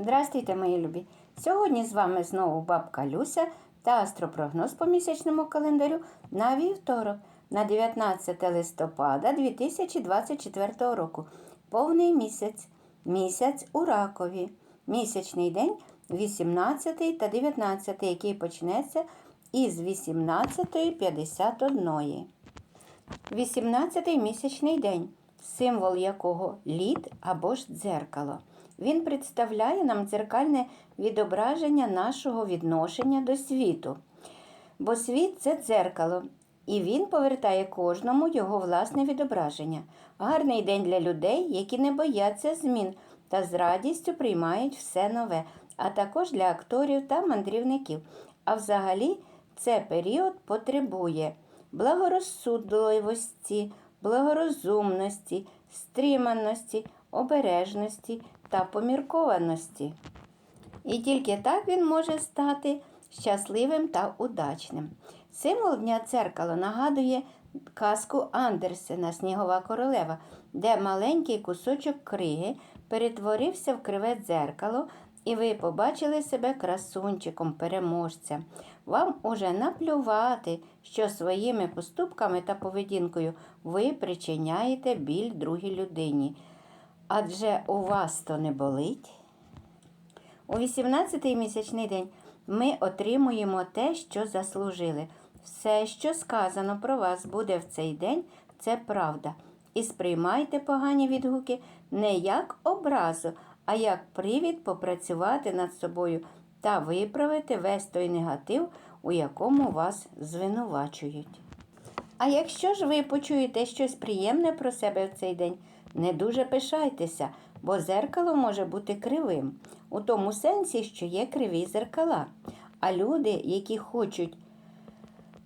Здрастуйте, мої любі! Сьогодні з вами знову бабка Люся та астропрогноз по місячному календарю на вівторок, на 19 листопада 2024 року. Повний місяць. Місяць у ракові. Місячний день 18 та 19, який почнеться із 18.51. 18-й місячний день, символ якого лід або ж дзеркало. Він представляє нам дзеркальне відображення нашого відношення до світу. Бо світ це дзеркало, і він повертає кожному його власне відображення. Гарний день для людей, які не бояться змін та з радістю приймають все нове, а також для акторів та мандрівників. А взагалі, це період потребує благорозсудливості, благорозумності, стриманості, обережності та поміркованості. І тільки так він може стати щасливим та удачним. Символ Дня дзеркало нагадує казку Андерсена Снігова королева, де маленький кусочок криги перетворився в криве дзеркало, і ви побачили себе красунчиком, переможцем. Вам уже наплювати, що своїми поступками та поведінкою ви причиняєте біль другій людині. Адже у вас то не болить. У 18-й місячний день ми отримуємо те, що заслужили. Все, що сказано про вас буде в цей день, це правда. І сприймайте погані відгуки не як образу, а як привід попрацювати над собою та виправити весь той негатив, у якому вас звинувачують. А якщо ж ви почуєте щось приємне про себе в цей день, не дуже пишайтеся, бо зеркало може бути кривим, у тому сенсі, що є криві зеркала. А люди, які хочуть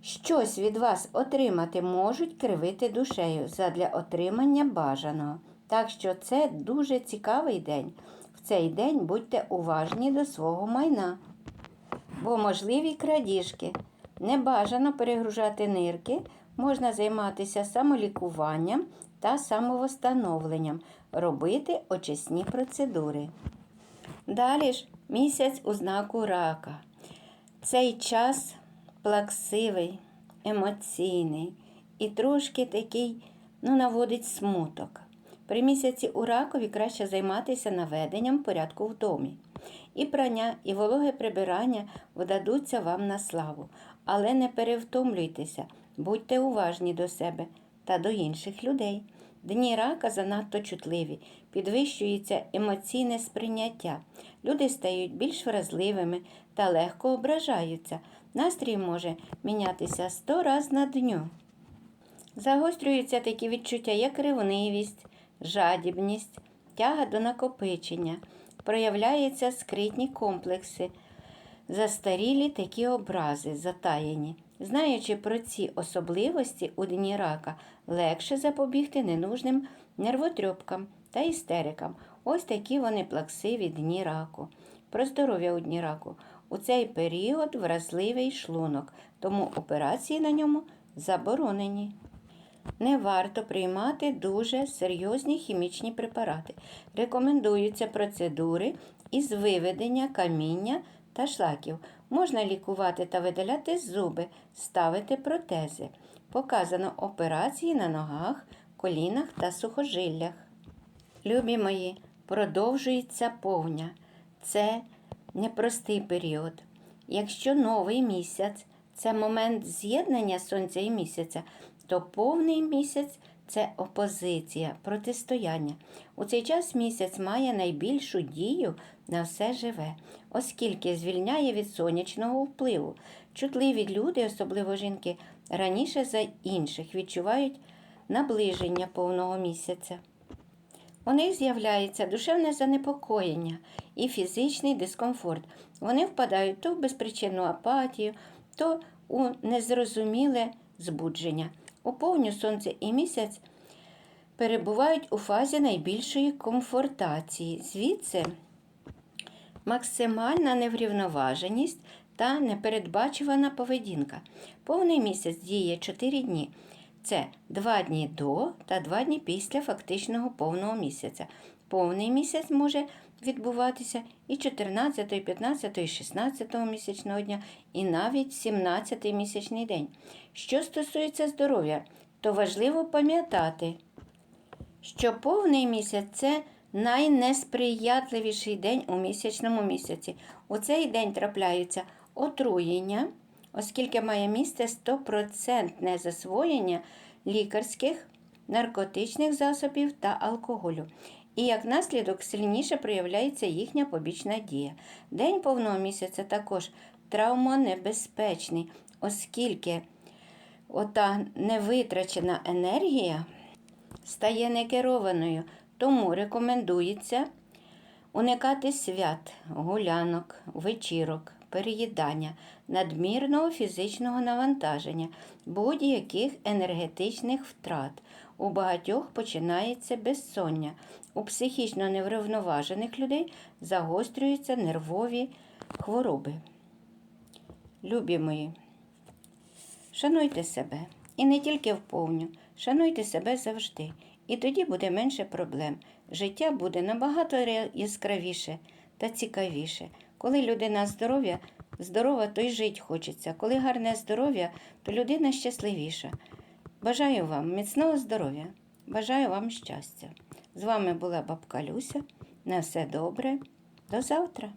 щось від вас отримати, можуть кривити душею задля отримання бажаного. Так що це дуже цікавий день. В цей день будьте уважні до свого майна, бо можливі крадіжки. Не бажано перегружати нирки, можна займатися самолікуванням та самовостановленням, робити очисні процедури. Далі ж місяць у знаку рака. Цей час плаксивий, емоційний і трошки такий ну, наводить смуток. При місяці у ракові краще займатися наведенням порядку в домі. І прання, і вологе прибирання вдадуться вам на славу, але не перевтомлюйтеся, будьте уважні до себе та до інших людей. Дні рака занадто чутливі, підвищується емоційне сприйняття. Люди стають більш вразливими та легко ображаються. Настрій може мінятися сто раз на дню. Загострюються такі відчуття, як ревнивість, жадібність, тяга до накопичення, проявляються скритні комплекси, застарілі такі образи, затаєні. Знаючи про ці особливості у дні рака, легше запобігти ненужним нервотрьопкам та істерикам. Ось такі вони плаксиві дні раку. Про здоров'я у дні раку. У цей період вразливий шлунок, тому операції на ньому заборонені. Не варто приймати дуже серйозні хімічні препарати. Рекомендуються процедури із виведення каміння та шлаків. Можна лікувати та видаляти зуби, ставити протези. Показано операції на ногах, колінах та сухожиллях. Любі мої, продовжується повня. Це непростий період. Якщо новий місяць це момент з'єднання сонця і місяця, то повний місяць це опозиція, протистояння. У цей час місяць має найбільшу дію на все живе, оскільки звільняє від сонячного впливу. Чутливі люди, особливо жінки, раніше за інших відчувають наближення повного місяця. У них з'являється душевне занепокоєння і фізичний дискомфорт. Вони впадають то в безпричинну апатію, то у незрозуміле збудження. У повню сонце і місяць перебувають у фазі найбільшої комфортації. Звідси максимальна неврівноваженість та непередбачувана поведінка. Повний місяць діє 4 дні. Це 2 дні до та 2 дні після фактичного повного місяця. Повний місяць може відбуватися і 14, і 15, і 16 місячного дня, і навіть 17 місячний день. Що стосується здоров'я, то важливо пам'ятати, що повний місяць це найнесприятливіший день у місячному місяці. У цей день трапляються отруєння, оскільки має місце 100% засвоєння лікарських, наркотичних засобів та алкоголю. І як наслідок сильніше проявляється їхня побічна дія. День повного місяця також травмонебезпечний, оскільки ота невитрачена енергія стає некерованою, тому рекомендується уникати свят, гулянок, вечірок, переїдання, надмірного фізичного навантаження, будь-яких енергетичних втрат. У багатьох починається безсоння. У психічно неврівноважених людей загострюються нервові хвороби. Любі мої, Шануйте себе. І не тільки вповню. Шануйте себе завжди. І тоді буде менше проблем. Життя буде набагато яскравіше та цікавіше. Коли людина здоров'я, здорова, то й жить хочеться. Коли гарне здоров'я, то людина щасливіша. Бажаю вам міцного здоров'я, бажаю вам щастя. З вами була бабка Люся. На все добре. До завтра.